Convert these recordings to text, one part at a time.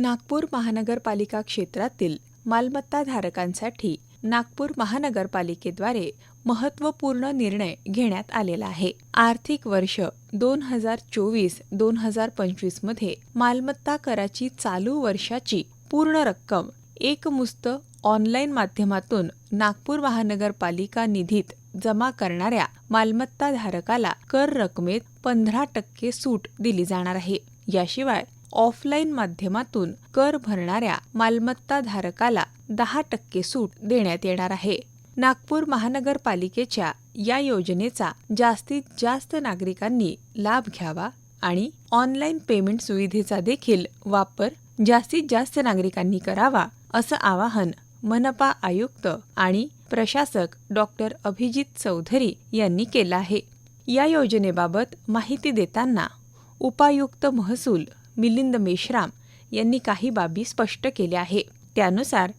नागपूर महानगरपालिका क्षेत्रातील मालमत्ताधारकांसाठी नागपूर महानगरपालिकेद्वारे महत्त्वपूर्ण निर्णय घेण्यात आलेला आहे. आर्थिक वर्ष दोन हजार चोवीस दोन हजार पंचवीसमध्ये मालमत्ता कराची चालू वर्षाची पूर्ण रक्कम एकमुस्त ऑनलाईन माध्यमातून नागपूर महानगरपालिका निधीत जमा करणाऱ्या मालमत्ताधारकाला कर रकमेत पंधरा टक्के सूट दिली जाणार आहे. याशिवाय ऑफलाईन माध्यमातून कर भरणाऱ्या मालमत्ताधारकाला दहा टक्के सूट देण्यात येणार आहे. नागपूर महानगरपालिकेच्या या योजनेचा जास्तीत जास्त नागरिकांनी लाभ घ्यावा आणि ऑनलाईन पेमेंट सुविधेचा देखील वापर जास्तीत जास्त नागरिकांनी करावा असं आवाहन मनपा आयुक्त आणि प्रशासक डॉक्टर अभिजित चौधरी यांनी केलं आहे. या योजनेबाबत माहिती देताना उपायुक्त महसूल मिलिंद मेश्राम यांनी काही बाबी स्पष्ट केल्या आहे. त्यानुसार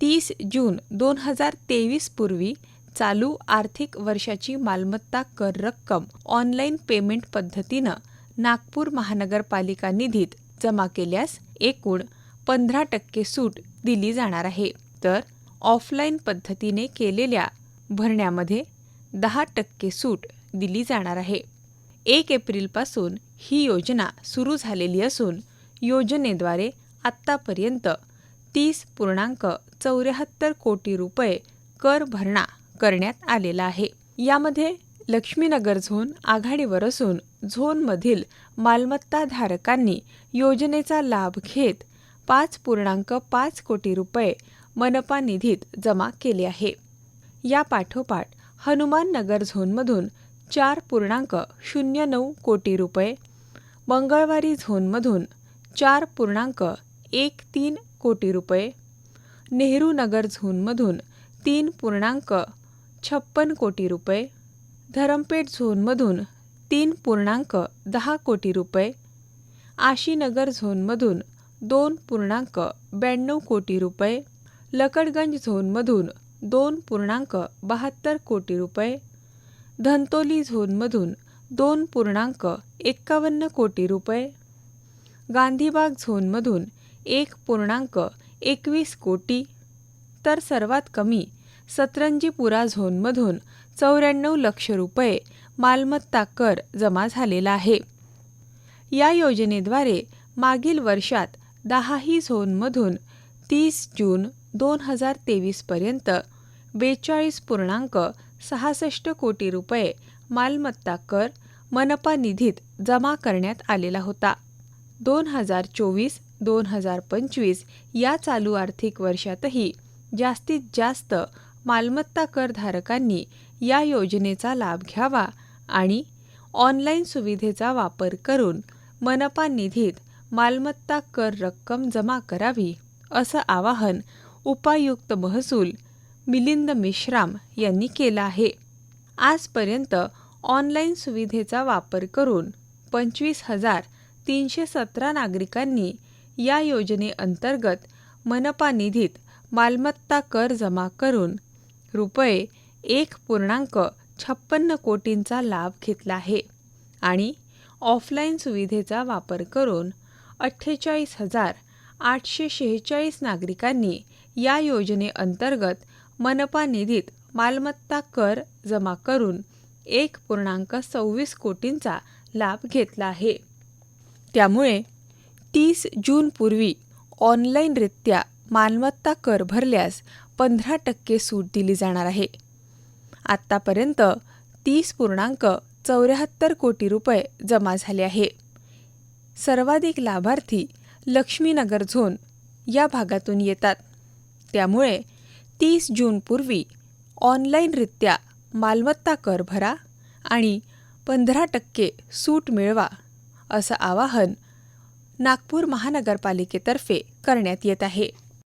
तीस जून दोन हजार तेवीस पूर्वी चालू आर्थिक वर्षाची मालमत्ता कर रक्कम ऑनलाईन पेमेंट पद्धतीनं नागपूर महानगरपालिका निधीत जमा केल्यास एकूण पंधरा टक्के सूट दिली जाणार आहे. तर ऑफलाईन पद्धतीने केलेल्या भरण्यामध्ये दहा टक्के सूट दिली जाणार आहे. एक एप्रिलपासून ही योजना सुरू झालेली असून योजनेद्वारे आत्तापर्यंत तीस पूर्णांक चौऱ्याहत्तर कोटी रुपये कर भरणा करण्यात आलेला आहे. यामध्ये लक्ष्मीनगर झोन आघाडीवर असून झोनमधील मालमत्ताधारकांनी योजनेचा लाभ घेत पाच पूर्णांक पाच कोटी रुपये मनपा निधीत जमा केले आहे. या पाठोपाठ हनुमान नगर झोनमधून चार पूर्णांक शून्य नऊ कोटी रुपये. मंगळवारी झोनमधून चार पूर्णांक एक तीन कोटी रुपये. नेहरू नगर झोनमधून तीन पूर्णांक छप्पन कोटी रुपये. धरमपेठ झोनमधून तीन पूर्णांक दहा कोटी रुपये. आशीनगर झोनमधून दोन पूर्णांक ब्याण्णव कोटी रुपये. लकडगंज झोनमधून दोन पूर्णांक बहात्तर कोटी रुपये. धंतोली झोनमधून दोन पूर्णांक एक्कावन्न कोटी रुपये. गांधीबाग झोनमधून एक पूर्णांक एकवीस कोटी. तर सर्वात कमी सतरंजीपुरा झोनमधून चौऱ्याण्णव लक्ष रुपये मालमत्ता कर जमा झालेला आहे. या योजनेद्वारे मागील वर्षात दहाही झोनमधून तीस जून दोन हजार तेवीसपर्यंत बेचाळीस पूर्णांक सहासष्ट कोटी रुपये मालमत्ता कर मनपा निधीत जमा करण्यात आलेला होता. दोन हजार चोवीस दोन हजार पंचवीस या चालू आर्थिक वर्षातही जास्तीत जास्त मालमत्ता करधारकांनी या योजनेचा लाभ घ्यावा आणि ऑनलाईन सुविधेचा वापर करून मनपा निधीत मालमत्ता कर रक्कम जमा करावी असं आवाहन उपायुक्त महसूल मिलिंद मेश्राम यांनी केला आहे. आजपर्यंत ऑनलाईन सुविधेचा वापर करून पंचवीस हजार तीनशे सतरा नागरिकांनी या योजनेअंतर्गत मनपा निधीत मालमत्ता कर जमा करून रुपये एक पूर्णांक छप्पन्न कोटींचा लाभ घेतला आहे आणि ऑफलाईन सुविधेचा वापर करून अठ्ठेचाळीस हजार आठशे शेहेचाळीस नागरिकांनी या योजनेअंतर्गत मनपा निधीत मालमत्ता कर जमा करून एक पूर्णांक सव्वीस कोटींचा लाभ घेतला आहे. त्यामुळे तीस जूनपूर्वी ऑनलाईनरित्या मालमत्ता कर भरल्यास पंधरा टक्के सूट दिली जाणार आहे. आत्तापर्यंत तीस पूर्णांक चौऱ्याहत्तर कोटी रुपये जमा झाले आहे. सर्वाधिक लाभार्थी लक्ष्मीनगर झोन या भागातून येतात. त्यामुळे तीस जूनपूर्वी ऑनलाईनरित्या मालमत्ता कर भरा आणि पंधरा टक्के सूट मिळवा असं आवाहन नागपूर महानगरपालिकेतर्फे करण्यात येत आहे.